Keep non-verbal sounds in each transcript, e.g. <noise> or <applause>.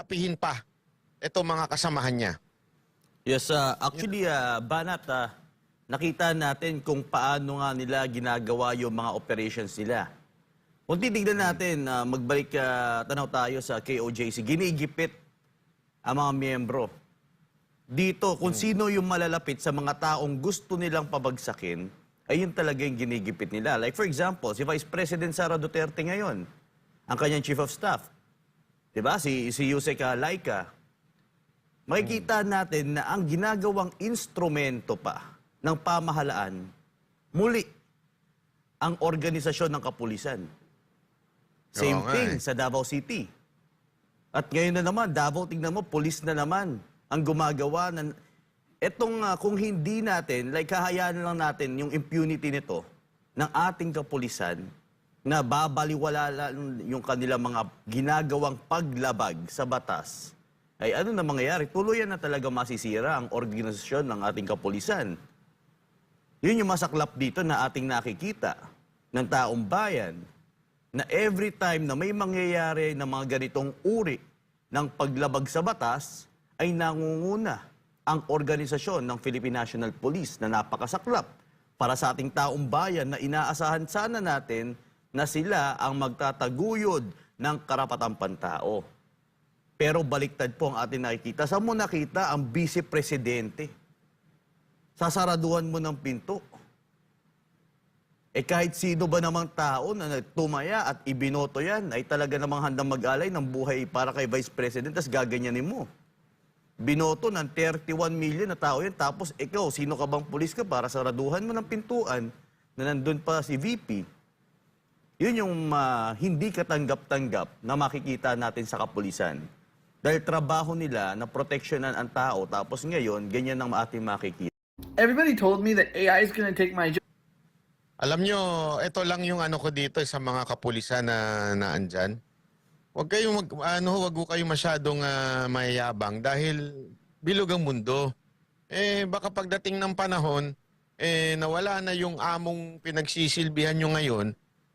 apihin pa itong mga kasamahan niya. Yes, ah, actually, ah, Banat, ah, nakita natin kung paano nga nila ginagawa yung mga operations nila. Kung titignan natin, ah, magbalik ah, tanaw tayo sa KOJC, ginigipit ang mga miyembro. Dito, kung sino yung malalapit sa mga taong gusto nilang pabagsakin, ay yun talaga yung ginigipit nila. Like for example, si Vice President Sara Duterte ngayon, ang kanyang Chief of Staff. 'Di ba? Si, si Yusek ah, Laika, makikita natin na ang ginagawang instrumento pa ng pamahalaan, muli, ang organisasyon ng kapulisan. Same Oo nga thing eh. sa Davao City. At ngayon na naman, Davao, tingnan mo, pulis na naman ang gumagawa ng... Etong ah, kung hindi natin, like hahayaan lang natin yung impunity nito ng ating kapulisan na babaliwala yung kanilang mga ginagawang paglabag sa batas, ay ano na mangyayari? Tuluyan na talaga masisira ang organisasyon ng ating kapulisan. Yun yung masaklap dito na ating nakikita ng taong bayan na every time na may mangyayari na mga ganitong uri ng paglabag sa batas ay nangunguna ang organisasyon ng Philippine National Police na napakasaklap para sa ating taong bayan na inaasahan sana natin na sila ang magtataguyod ng karapatang pantao. Pero baliktad po ang ating nakikita. Saan mo nakita ang vice presidente? Sasaraduhan mo ng pinto. Eh kahit sino ba namang tao na tumaya at ibinoto yan, ay talaga namang handang mag-alay ng buhay para kay Vice President, tapos gaganyanin mo. Binoto ng 31 million na tao yan, tapos ikaw, sino ka bang pulis ka para saraduhan mo ng pintuan na nandun pa si VP? Yun yung ah, hindi katanggap-tanggap na makikita natin sa kapulisan. Dahil trabaho nila na proteksyonan ang tao, tapos ngayon, ganyan ang ating makikita. Everybody told me that AI is going to take my job. Alam nyo, ito lang yung ano ko dito sa mga kapulisan na naandyan. Huwag kayong mag, ano, wag ko kayong masyadong ah, mayayabang dahil bilog ang mundo. Eh baka pagdating ng panahon eh nawala na yung among pinagsisilbihan nyo ngayon,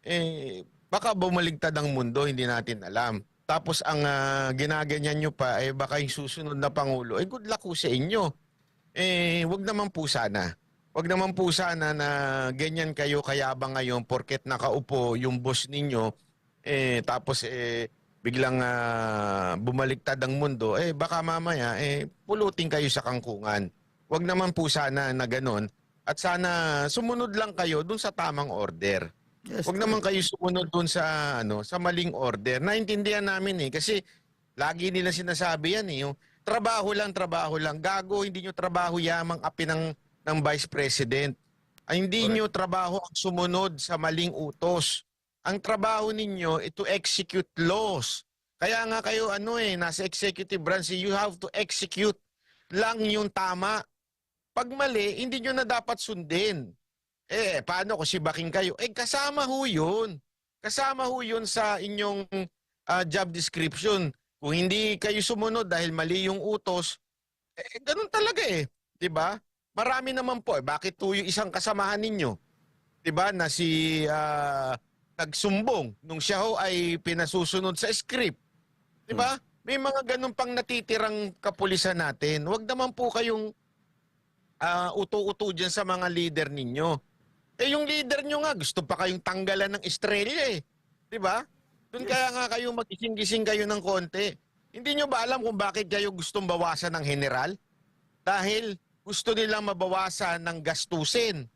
eh baka bumaligtad ang mundo, hindi natin alam. Tapos ang ah, ginaganyan nyo pa, eh baka yung susunod na pangulo, eh good luck ko sa inyo. Eh, wag naman po sana. Wag naman po sana na ganyan kayo kayabang ngayon porket nakaupo yung boss ninyo eh tapos eh biglang ah, bumaliktad ang mundo eh baka mamaya eh pulutin kayo sa kangkungan. Wag naman po sana na ganon at sana sumunod lang kayo dun sa tamang order. Yes, Wag naman kayo sumunod dun sa ano sa maling order. Naintindihan namin eh kasi lagi nila sinasabi yan eh yung trabaho lang trabaho lang gago hindi nyo trabaho yamang api ng ng vice president. Ay, hindi Correct. nyo trabaho ang sumunod sa maling utos. Ang trabaho ninyo is to execute laws. Kaya nga kayo ano eh nasa executive branch you have to execute lang yung tama. Pag mali, hindi nyo na dapat sundin. Eh, paano kung sibaking kayo? Eh, kasama ho yun. Kasama ho yun sa inyong ah, job description. Kung hindi kayo sumunod dahil mali yung utos, eh, ganun talaga eh. ba? Marami naman po eh. Bakit po yung isang kasamahan ninyo? ba na si ah, nagsumbong nung siya ho ay pinasusunod sa script. ba? May mga ganun pang natitirang kapulisan natin. Huwag naman po kayong ah, uto-uto dyan sa mga leader ninyo. Eh yung leader nyo nga, gusto pa kayong tanggalan ng estrella eh. Ba? Doon kaya nga kayo magising-gising kayo ng konti. Hindi nyo ba alam kung bakit kayo gustong bawasan ng general? Dahil gusto nilang mabawasan ng gastusin.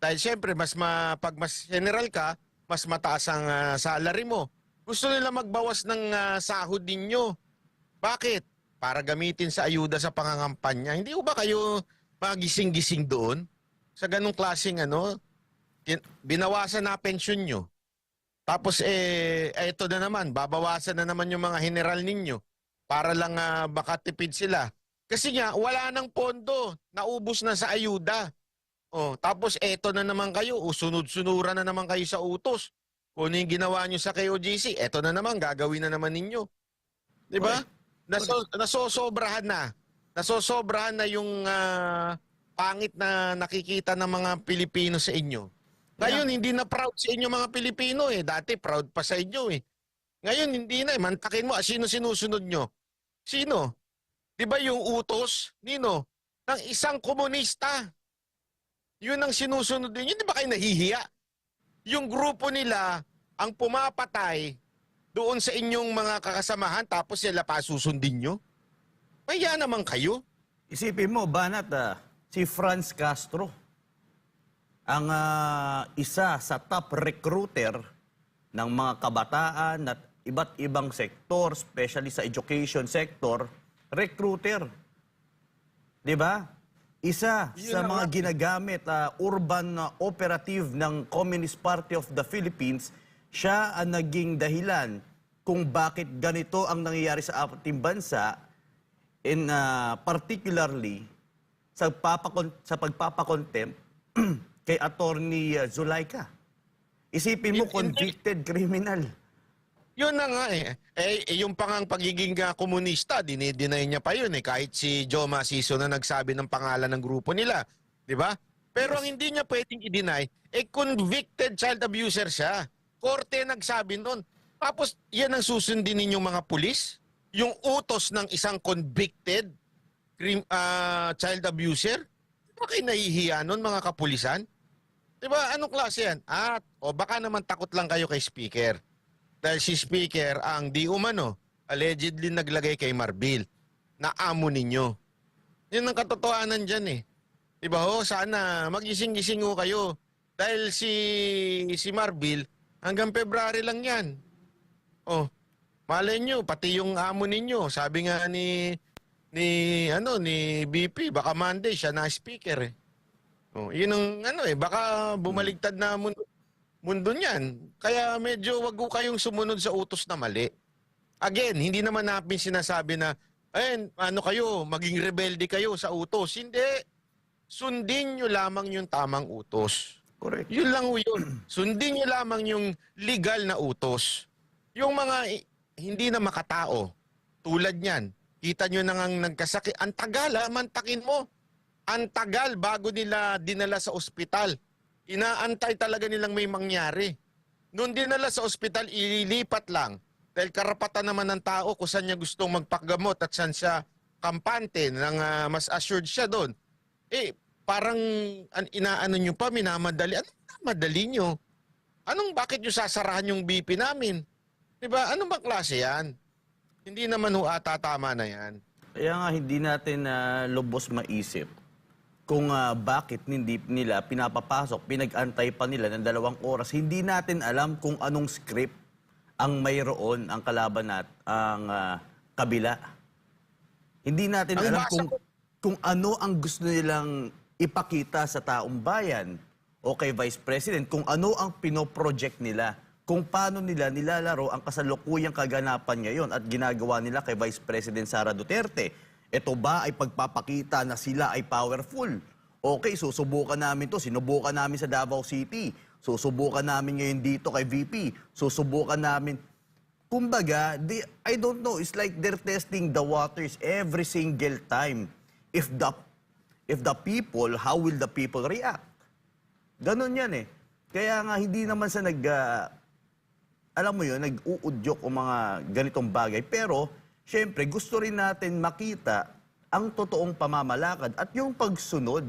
Dahil siyempre, mas ma, pag mas general ka, mas mataas ang ah, salary mo. Gusto nila magbawas ng ah, sahod ninyo. Bakit? Para gamitin sa ayuda sa pangangampanya. Hindi ba kayo magising-gising doon? Sa ganong klaseng ano, binawasan na pensyon nyo. Tapos eh, ito na naman, babawasan na naman yung mga general ninyo para lang ah, makatipid sila. Kasi nga, wala nang pondo. Naubos na sa ayuda. Oh, tapos eto na naman kayo, usunod-sunuran na naman kayo sa utos. Kung ano yung ginawa nyo sa KOGC, eto na naman, gagawin na naman ninyo. Di ba? Naso, nasosobrahan na. Nasosobrahan na yung ah, pangit na nakikita ng mga Pilipino sa inyo. Ngayon, hindi na proud sa inyo mga Pilipino eh. Dati proud pa sa inyo eh. Ngayon, hindi na eh. Mantakin mo, ah, sino sinusunod nyo? Sino? 'Di ba yung utos, Nino, ng isang komunista? Yun ang sinusunod din. Hindi ba kayo nahihiya? Yung grupo nila ang pumapatay doon sa inyong mga kakasamahan tapos sila pa susundin nyo? Kaya naman kayo. Isipin mo, Banat, ah, si Franz Castro, ang ah, isa sa top recruiter ng mga kabataan at iba't ibang sektor, especially sa education sector, recruiter. 'Di ba? Isa Yun sa mga ginagamit ah, urban ah, operative ng Communist Party of the Philippines, siya ang naging dahilan kung bakit ganito ang nangyayari sa ating bansa in ah, particularly sa papakon sa pagpapakontempt <clears throat> kay attorney uh, Zulaika. Isipin mo convicted criminal. Yun na nga eh. Eh, eh, yung pangang pagiging ah, komunista, dinideny niya pa yun eh. Kahit si Joe Masiso na nagsabi ng pangalan ng grupo nila. Di ba? Pero ang hindi niya pwedeng i-deny, eh convicted child abuser siya. Korte nagsabi nun. Tapos yan ang susundin ninyong mga pulis? Yung utos ng isang convicted crim, ah, child abuser? Di ba kayo nahihiya nun mga kapulisan? Di ba? Anong klase yan? At, o baka naman takot lang kayo kay speaker. Dahil si speaker ang di umano allegedly naglagay kay Marbil na amo ninyo. Yun ang katotohanan dyan eh. Diba ho, sana magising-gising kayo. Dahil si si Marbil hanggang February lang yan. Oh, malay nyo, pati yung amo ninyo, sabi nga ni ni ano ni BP, baka Monday siya na speaker eh. Oh, yun ang ano eh, baka bumaligtad na mundo, mundo niyan. Kaya medyo wag ko kayong sumunod sa utos na mali. Again, hindi naman namin sinasabi na, ayun, ano kayo, maging rebelde kayo sa utos. Hindi. Sundin nyo lamang yung tamang utos. Correct. Yun lang yun. Sundin nyo lamang yung legal na utos. Yung mga hindi na makatao, tulad niyan, kita nyo na ngang nagkasakit. Ang tagal ha, mantakin mo. Ang tagal bago nila dinala sa ospital. Inaantay talaga nilang may mangyari. Noon dinala sa ospital, ililipat lang. Dahil karapatan naman ng tao kung saan niya gustong magpagamot at saan siya kampante nang ah, mas assured siya doon. Eh, parang an, inaano nyo pa, minamadali. Ano madali nyo? Anong bakit nyo sasarahan yung BP namin? 'Di ba? Anong bang klase yan? Hindi naman ho ata tama na yan. Kaya nga hindi natin na lubos maisip kung ah, bakit hindi nila pinapapasok, pinag-antay pa nila ng dalawang oras. Hindi natin alam kung anong script ang mayroon ang kalaban nat ang ah, kabila. Hindi natin Ang alam basa kung kung ano ang gusto nilang ipakita sa taong bayan o kay Vice President, kung ano ang pinoproject nila, kung paano nila nilalaro ang kasalukuyang kaganapan ngayon at ginagawa nila kay Vice President Sara Duterte. Ito ba ay pagpapakita na sila ay powerful? Okay, susubukan namin to. Sinubukan namin sa Davao City. Susubukan namin ngayon dito kay VP. Susubukan namin. Kumbaga, they, I don't know, it's like they're testing the waters every single time. If the if the people, how will the people react? Ganon yan eh. Kaya nga hindi naman sa nag ah, alam mo yun, nag-uudyok o mga ganitong bagay. Pero, syempre, gusto rin natin makita ang totoong pamamalakad at yung pagsunod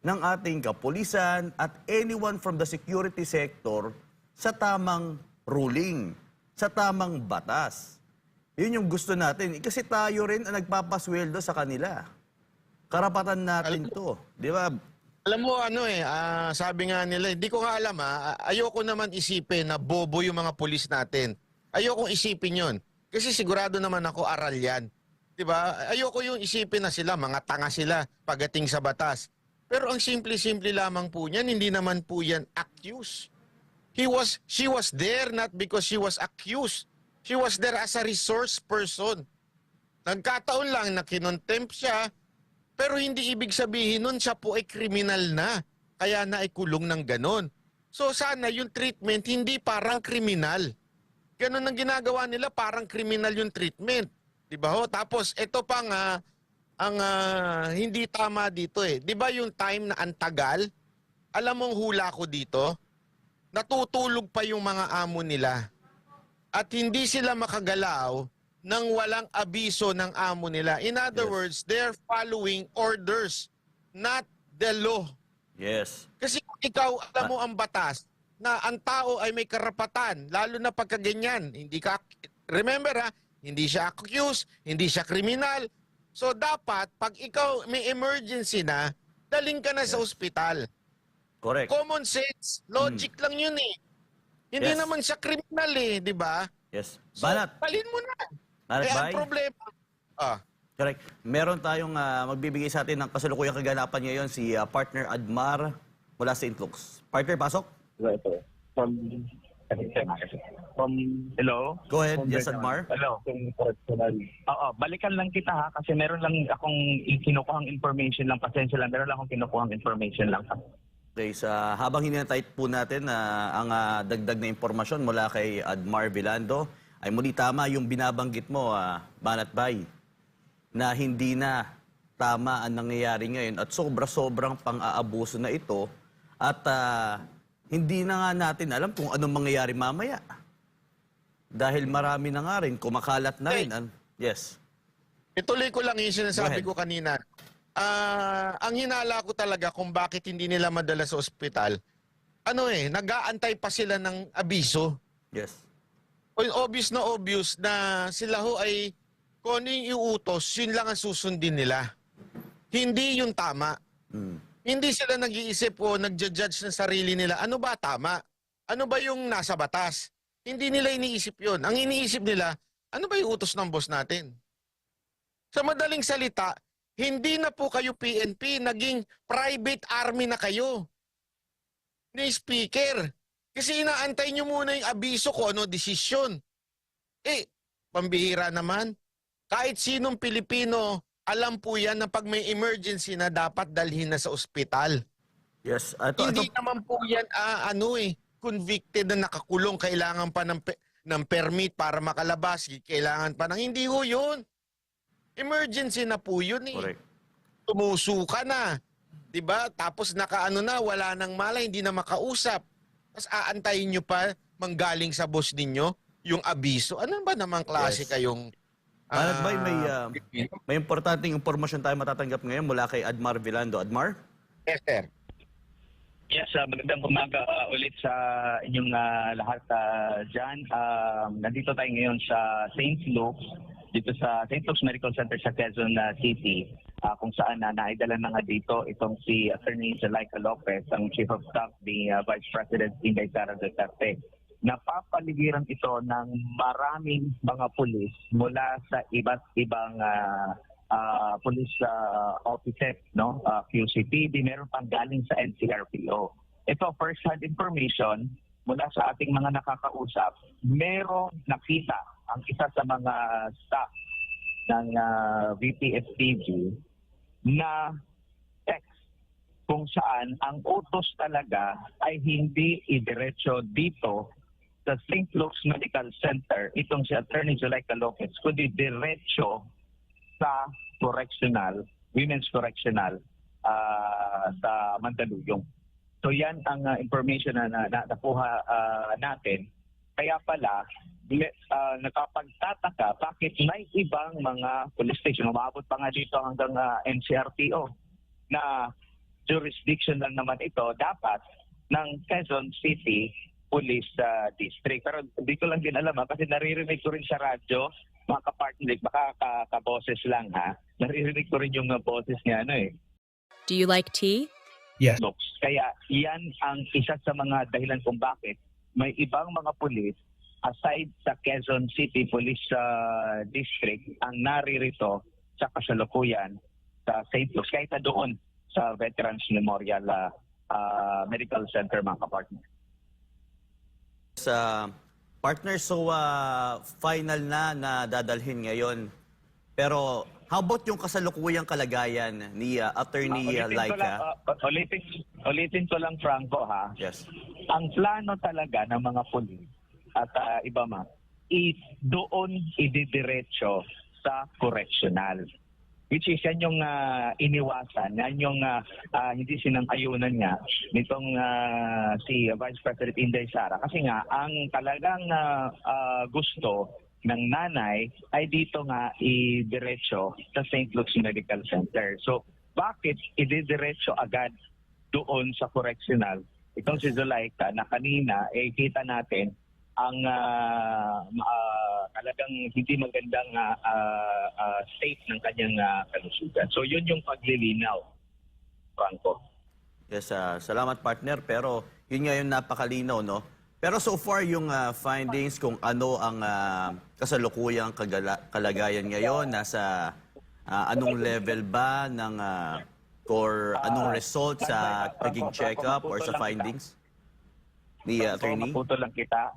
ng ating kapulisan at anyone from the security sector sa tamang ruling, sa tamang batas. Yun yung gusto natin. Kasi tayo rin ang nagpapasweldo sa kanila. Karapatan natin to. Di ba? Alam mo ano eh, ah, sabi nga nila, hindi ko nga alam ah, ayoko naman isipin na bobo yung mga pulis natin. Ayoko isipin yon. Kasi sigurado naman ako aral yan. 'Di ba? Ayoko yung isipin na sila, mga tanga sila pagdating sa batas. Pero ang simple-simple lamang po niyan, hindi naman po yan accused. He was, she was there not because she was accused. She was there as a resource person. Nagkataon lang na kinontempt siya, pero hindi ibig sabihin nun siya po ay kriminal na. Kaya na ay kulong ng ganon. So sana yung treatment hindi parang kriminal. Ganon ang ginagawa nila, parang kriminal yung treatment. Di ba ho? Tapos ito pa nga, ang ah, hindi tama dito eh. Di ba yung time na antagal? Alam mong hula ko dito? Natutulog pa yung mga amo nila. At hindi sila makagalaw nang walang abiso ng amo nila. In other Yes. words, they're following orders, not the law. Yes. Kasi kung ikaw alam mo ang batas na ang tao ay may karapatan, lalo na pagka ganyan, hindi ka remember ha, hindi siya accused, hindi siya kriminal. So dapat pag ikaw may emergency na, daling ka na sa ospital. Correct. Common sense, logic lang yun eh. Hindi Yes. naman siya kriminal eh, di ba? Yes. So, Banat. palin mo na. Banat eh, ang problema, ah, Correct. Meron tayong ah, magbibigay sa atin ng kasalukuyang kaganapan ngayon si ah, partner Admar mula sa Intlux. Partner, pasok. Ito. From, from, hello? Go ahead. Yes, Admar. Hello. Oo, balikan lang kita ha, kasi meron lang akong kinukuhang information lang, pasensya lang, meron lang akong kinukuhang information lang. Okay, sa habang hinintay po natin na ang ah, dagdag na impormasyon mula kay Admar Vilando, ay muli tama yung binabanggit mo, ah, Banat Bay, na hindi na tama ang nangyayari ngayon at sobra-sobrang pang-aabuso na ito at ah, hindi na nga natin alam kung anong mangyayari mamaya. Dahil marami na nga rin, kumakalat na Hey. rin. An- yes. ituloy ko lang yung sinasabi ko kanina. Ah, ang hinala ko talaga kung bakit hindi nila madala sa ospital, ano eh, nag-aantay pa sila ng abiso. Yes. Obvious na obvious na sila ho ay kung ano yung iutos, yun lang ang susundin nila. Hindi yung tama. Mm. Hindi sila nag-iisip o nagja-judge ng sarili nila. Ano ba tama? Ano ba yung nasa batas? Hindi nila iniisip yun. Ang iniisip nila, ano ba yung utos ng boss natin? Sa madaling salita, hindi na po kayo PNP, naging private army na kayo. Ni speaker. Kasi inaantay nyo muna yung abiso ko ano desisyon. Eh, pambihira naman. Kahit sinong Pilipino, alam po yan na pag may emergency na dapat dalhin na sa ospital. Yes. Ito, Hindi ito, naman po yan ah, ano eh, convicted na nakakulong, kailangan pa ng, pe- ng permit para makalabas, kailangan pa ng, hindi ho yun. Emergency na po yun eh. correct. Tumuso ka na. 'Di ba? Tapos nakaano na, wala nang malay, hindi na makausap. Tapos aantayin nyo pa manggaling sa boss ninyo yung abiso. Ano ba namang klase Yes. kayong Banat Bay, may, ah, may importanteng impormasyon tayo matatanggap ngayon mula kay Admar Vilando. Admar? Yes, sir. Yes, uh, magandang umaga uh, ulit sa inyong uh, lahat uh, dyan. Um, nandito tayo ngayon sa St. Luke's, dito sa St. Luke's Medical Center sa Quezon uh, City, uh, kung saan uh, naidala na nga dito itong si Attorney Zalaika Lopez, ang Chief of Staff ni uh, Vice President Inday Sara Duterte. Napapaligiran ito ng maraming mga pulis mula sa iba't ibang uh, uh, police uh, offices, no? Uh, QCPD, meron pang galing sa NCRPO. Ito, first-hand information mula sa ating mga nakakausap, merong nakita ang isa sa mga staff ng uh, VPFPG na text kung saan ang utos talaga ay hindi idiretso dito sa St. Luke's Medical Center, itong si Attorney Zuleika Lopez, kundi diretso sa correctional, women's correctional ah, sa Mandaluyong. So yan ang ah, information na, na, na nakuha ah, natin. Kaya pala, ah, nakapagtataka bakit may ibang mga police station, umabot pa nga dito hanggang ah, NCRPO na jurisdiction lang naman ito dapat ng Quezon City Police ah, District. Pero hindi ko lang din alam ha, kasi naririnig ko rin sa radyo, mga kapartner, baka ka- kaboses lang ha, naririnig ko rin yung ah, boses niya ano eh, Do you like tea? looks. Kaya yan ang isa sa mga dahilan kung bakit may ibang mga pulis aside sa Quezon City Police ah, District ang naririto sa kasalukuyan sa St. Luke's kahit na doon sa Veterans Memorial ah, ah, Medical Center mga kapartner. Sa partner, so ah, final na na dadalhin ngayon. Pero how about yung kasalukuyang kalagayan ni ah, Attorney ah, ulitin ko lang, Laika? ah, ulitin, ulitin ko lang Franco ha. yes. ang plano talaga ng mga pulis at ah, iba ma is doon ididiretso sa correctional. Which is yan yung ah, iniwasan, yan yung ah, ah, hindi sinang-ayunan niya nitong ah, si Vice President Inday Sara. Kasi nga, ang talagang ah, ah, gusto ng nanay ay dito nga idiretso sa St. Luke's Medical Center. So, bakit ididiretso agad doon sa correctional? Itong si Zuleika na kanina, eh, kita natin ang ma- ah, talagang hindi magandang ah, ah, state ng kanyang ah, kalusugan. So, yun yung paglilinaw, Franco. Yes, ah, salamat partner. Pero yun nga yung napakalinaw, no? Pero so far yung ah, findings kung ano ang ah, kasalukuyang kagala- kalagayan ngayon, nasa ah, anong level ba ng ah, or anong result sa naging check-up or sa findings ni So, attorney? maputo lang kita.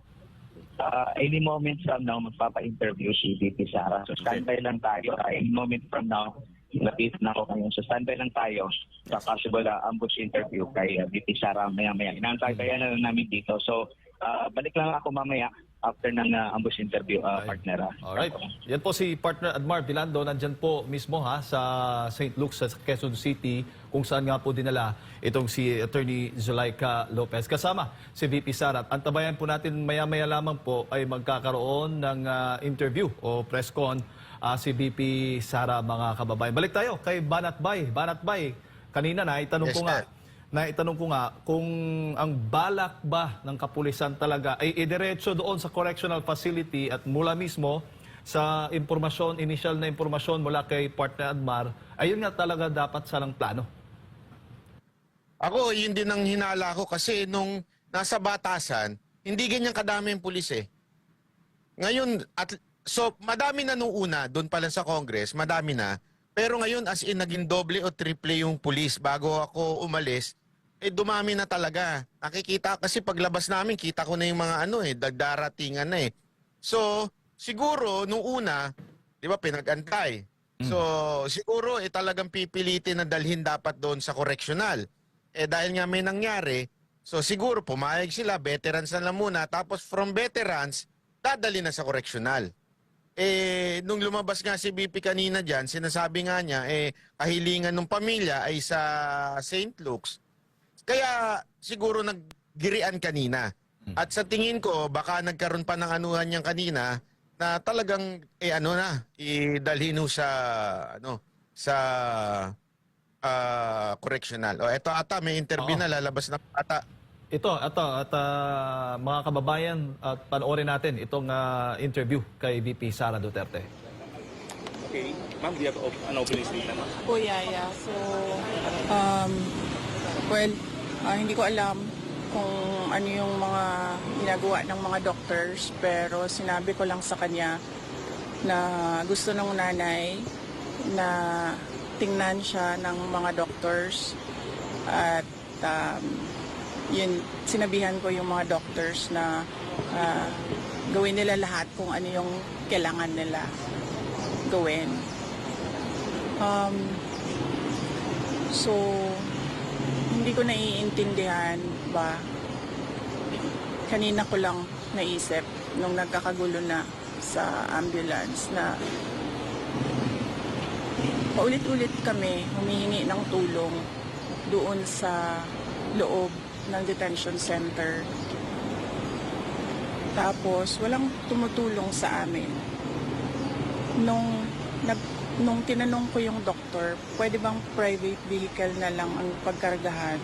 Uh, any moment from now, magpapa-interview si VP Sara. So, standby lang tayo. Uh, any moment from now, lapit na ako ngayon. So, standby lang tayo sa possible uh, ambush interview kay uh, VP Sara maya-maya. Inaantay kaya na lang namin dito. So, uh, balik lang ako mamaya after ng uh, ambush interview, uh, partner. uh. Alright. Yan po si partner Admar Bilando. Nandyan po mismo ha sa St. Luke's sa Quezon City kung saan nga po dinala itong si Attorney Zuleika Lopez. Kasama si VP Sara. At Antabayan po natin maya-maya lamang po ay magkakaroon ng ah, interview o press con ah, si VP Sara mga kababayan. Balik tayo kay Banat Bay. Banat Bay, kanina na itanong Yes, ko nga sir. Na itanong ko nga kung ang balak ba ng kapulisan talaga ay idiretso doon sa correctional facility at mula mismo sa impormasyon, initial na impormasyon mula kay partner Admar, ayun nga talaga dapat salang plano. Ako, yun din ang hinala ko kasi nung nasa batasan, hindi ganyan kadami yung pulis eh. Ngayon, at, so madami na nung una, doon pa lang sa Congress, madami na. Pero ngayon, as in, naging doble o triple yung pulis bago ako umalis, eh dumami na talaga. Nakikita kasi paglabas namin, kita ko na yung mga ano eh, dagdaratingan na eh. So, siguro, nung una, di ba, pinag-antay. So, siguro, eh talagang pipilitin na dalhin dapat doon sa correctional. Eh dahil nga may nangyari, so siguro pumayag sila, veterans na lang muna, tapos from veterans, dadali na sa correctional. Eh, nung lumabas nga si BP kanina dyan, sinasabi nga niya, eh, kahilingan ng pamilya ay sa St. Luke's. Kaya siguro naggirian kanina. At sa tingin ko, baka nagkaroon pa ng anuhan niyang kanina na talagang, eh ano na, idalhin ho sa, ano, sa ah, correctional. O eto ata, may interview Oo. na lalabas na ata. Ito, ito at ah, mga kababayan, at panoorin natin itong ah, interview kay VP Sara Duterte. Okay. Ma'am, do you have op- an opening statement? po yaya. So, um, well, ah, hindi ko alam kung ano yung mga ginagawa ng mga doctors, pero sinabi ko lang sa kanya na gusto ng nanay na tingnan siya ng mga doctors at um, yun, sinabihan ko yung mga doctors na ah, gawin nila lahat kung ano yung kailangan nila gawin. Um, so, hindi ko naiintindihan ba kanina ko lang naisip nung nagkakagulo na sa ambulance na paulit-ulit kami humihingi ng tulong doon sa loob ng detention center. Tapos walang tumutulong sa amin. Nung nag nung tinanong ko yung doktor, pwede bang private vehicle na lang ang pagkargahan?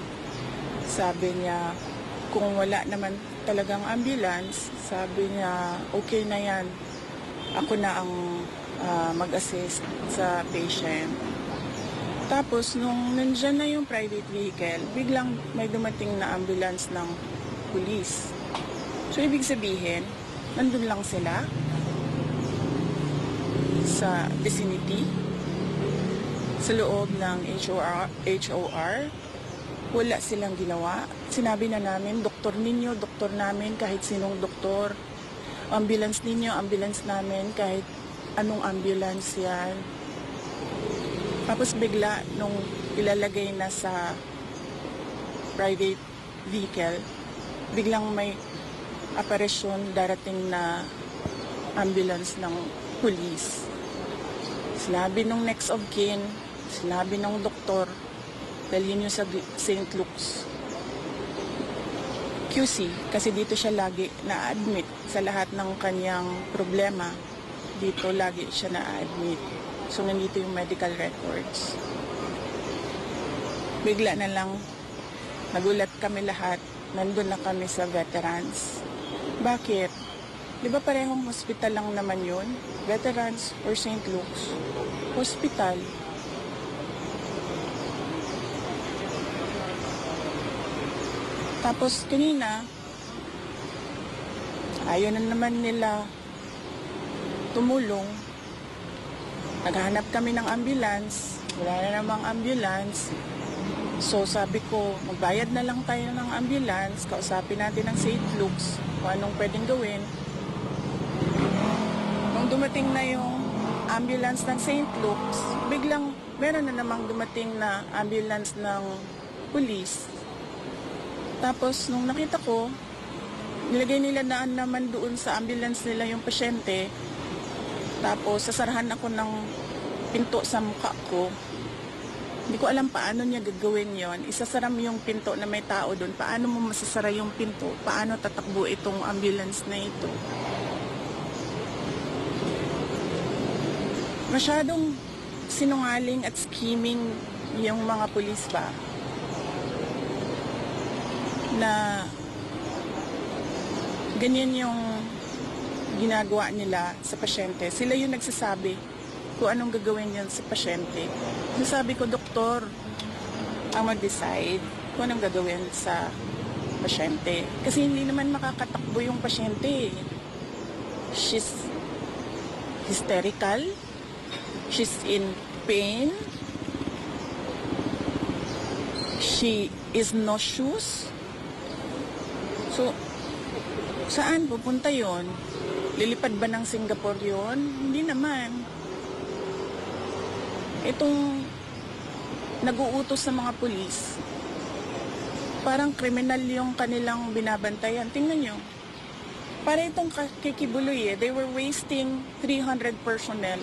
Sabi niya, kung wala naman talagang ambulance, sabi niya, okay na yan. Ako na ang ah, mag-assist sa patient. Tapos, nung nandyan na yung private vehicle, biglang may dumating na ambulance ng police. So, ibig sabihin, nandun lang sila sa vicinity, sa loob ng HOR, HOR. Wala silang ginawa. Sinabi na namin, doktor ninyo, doktor namin, kahit sinong doktor. Ambulance ninyo, ambulance namin, kahit anong ambulance yan. Tapos bigla, nung ilalagay na sa private vehicle, biglang may aparisyon darating na ambulance ng police. Sinabi nung next of kin, sinabi ng doktor, dalhin niyo sa St. Luke's. QC kasi dito siya lagi na-admit sa lahat ng kanyang problema. Dito lagi siya na-admit. So nandito yung medical records. Bigla na lang nagulat kami lahat. Nandun na kami sa veterans. Bakit? Di ba parehong hospital lang naman yun? Veterans or St. Luke's? Hospital. Tapos kanina, ayaw na naman nila tumulong. Naghanap kami ng ambulance. Wala na namang ambulance. So sabi ko, magbayad na lang tayo ng ambulance. Kausapin natin ng St. Luke's kung anong pwedeng gawin. Dumating na yung ambulance ng St. Luke's, biglang meron na namang dumating na ambulance ng police. Tapos nung nakita ko, nilagay nila daan naman doon sa ambulance nila yung pasyente. Tapos sasarahan ako ng pinto sa mukha ko. Hindi ko alam paano niya gagawin yon. Isasara mo yung pinto na may tao doon. Paano mo masasara yung pinto? Paano tatakbo itong ambulance na ito? Masyadong sinungaling at scheming yung mga pulis ba? na ganyan yung ginagawa nila sa pasyente. Sila yung nagsasabi kung anong gagawin yan sa pasyente. Nasabi ko, doktor, ang mag-decide kung anong gagawin sa pasyente. Kasi hindi naman makakatakbo yung pasyente. She's hysterical. She's in pain. She is nauseous. So, saan pupunta yon? Lilipad ba ng Singapore yon? Hindi naman. Itong nag-uutos sa mga pulis, parang kriminal yung kanilang binabantayan. Tingnan nyo. Para itong kikibuloy eh, they were wasting 300 personnel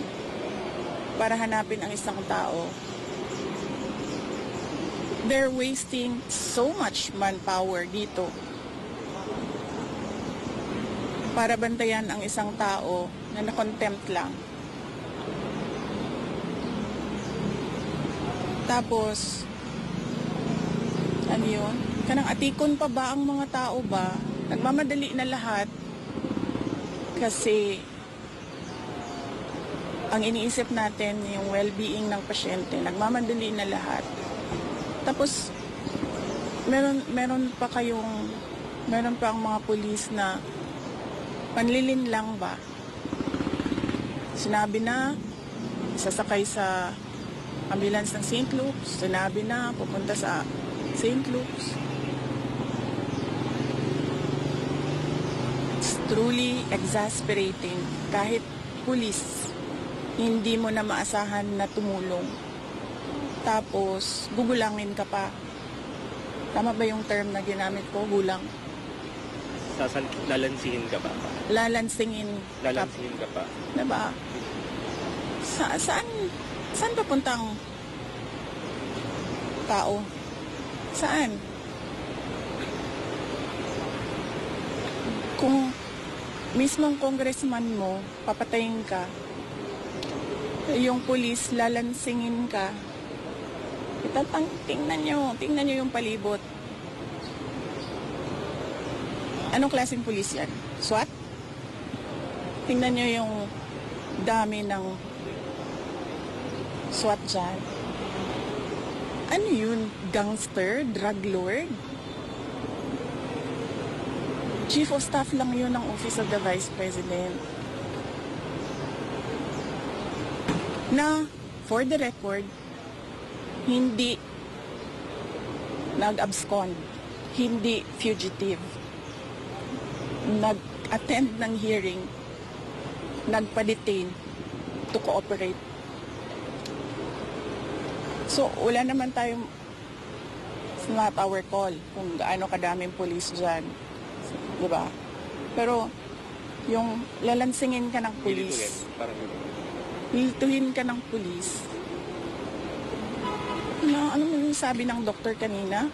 para hanapin ang isang tao. They're wasting so much manpower dito para bantayan ang isang tao na na-contempt lang. Tapos, ano yun? Kanang atikon pa ba ang mga tao ba? Nagmamadali na lahat kasi ang iniisip natin yung well-being ng pasyente. Nagmamadali na lahat. Tapos, meron, meron pa kayong, meron pa ang mga pulis na panlilin lang ba? Sinabi na, sasakay sa ambulance ng St. Luke's. Sinabi na, pupunta sa St. Luke's. It's truly exasperating. Kahit pulis, hindi mo na maasahan na tumulong. Tapos, gugulangin ka pa. Tama ba yung term na ginamit ko? Gulang. Sasal lalansihin ka ba? Lalansingin ka Lalansihin ka pa. Diba? Sa, saan, saan papunta ang tao? Saan? Kung mismong congressman mo, papatayin ka, yung pulis, lalansingin ka, itatang, tingnan nyo, tingnan nyo yung palibot. Anong klaseng pulis yan? SWAT? Tingnan nyo yung dami ng SWAT dyan. Ano yun? Gangster? Drug lord? Chief of Staff lang yun ng Office of the Vice President. Na, for the record, hindi nag-abscond, hindi fugitive, nag-attend ng hearing, nagpa-detain to cooperate. So, wala naman tayong it's not our call kung gaano kadaming police dyan. Di ba? Pero, yung lalansingin ka ng police, Parang. Hiltuhin ka ng pulis. Na, ano mo yung sabi ng doktor kanina?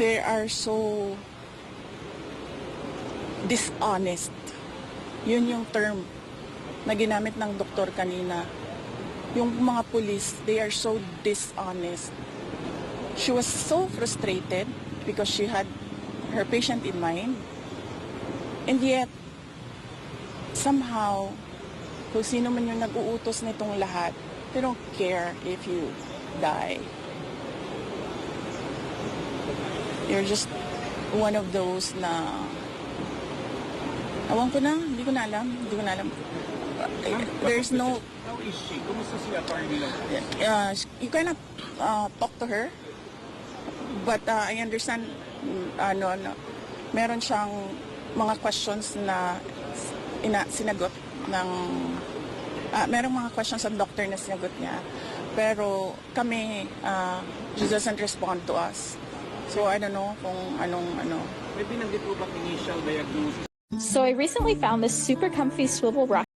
they are so dishonest. Yun yung term na ginamit ng doktor kanina. Yung mga police, they are so dishonest. She was so frustrated because she had her patient in mind. And yet, somehow, kung sino man yung nag-uutos nitong lahat, they don't care if you die. You're just one of those na Awan ko na, hindi ko na alam, hindi ko na alam. Uh, There's no, How is she? Kumusta si attorney lang? uh, you cannot uh, talk to her. But uh, I understand, mm, ano, ano, meron siyang mga questions na ina, sinagot ng, ah, merong mga questions ang doctor na sinagot niya. Pero kami, uh, she doesn't respond to us. So I don't know kung anong, ano, May binanggit po bang initial diagnosis So I recently found this super comfy swivel rock